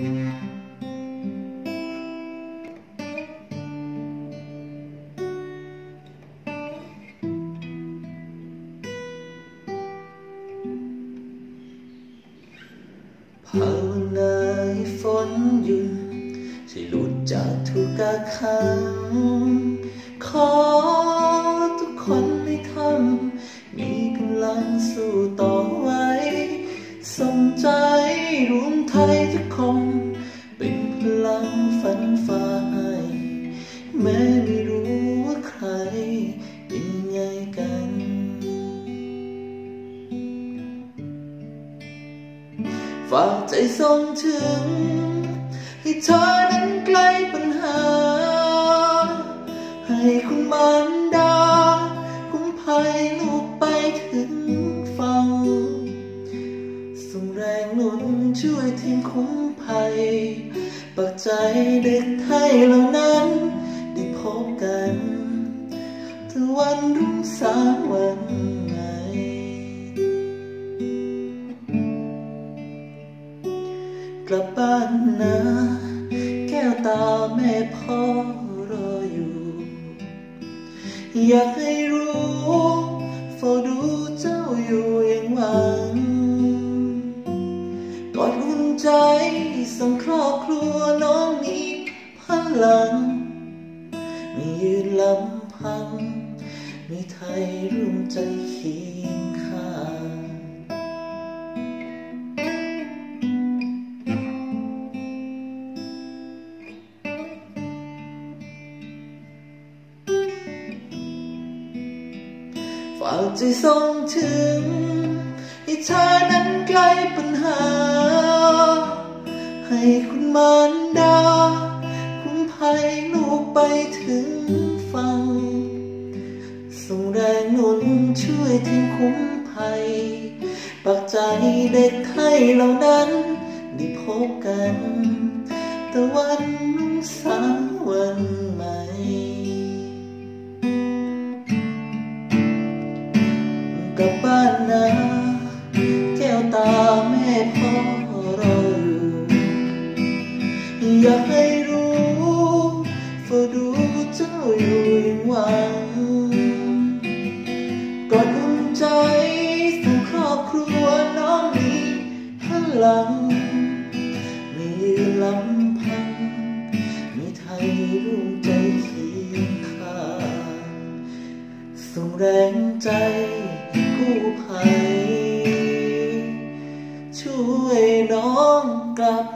ภาวนาให้ฝนหยุดช่วยหลุดจากทุกกักขังขอ ใจรวมไทยทุกคน เป็นพลังฝันฝ่ายแม้ไม่รู้ว่าใครเป็นไงกัน ฝากใจส่งถึง ให้เธอ นุนช่วยทีมคุ้มภัย ปักใจเด็กไทยเหล่านั้นได้พบกันถึงวันรุ่งสางวันใหม่กลับบ้านนะแก้วตาแม่พ่อรออยู่ อยากให้รู้ อดอุ่นใจส่งครอบครัวน้องมีพลัง มียืนลำพัง มีไทยร่วมใจเคียงข้างฝากใจส่งถึง ให้เธอนั้นไกลปัญหา ให้คุณมารดา คุณภัยลูกไปถึงฟังส่งแรงหนุนช่วยทีมคุ้มภัย ปักใจเด็กไทยเหล่านั้นได้พบกันต่วันรุ่งสางวันใหม่กลับบ้านนะ ลัง มีลำพัง มีไทยร่วมใจเคียงข้างส่งแรงใจกู้ภัยช่วยน้องกลับ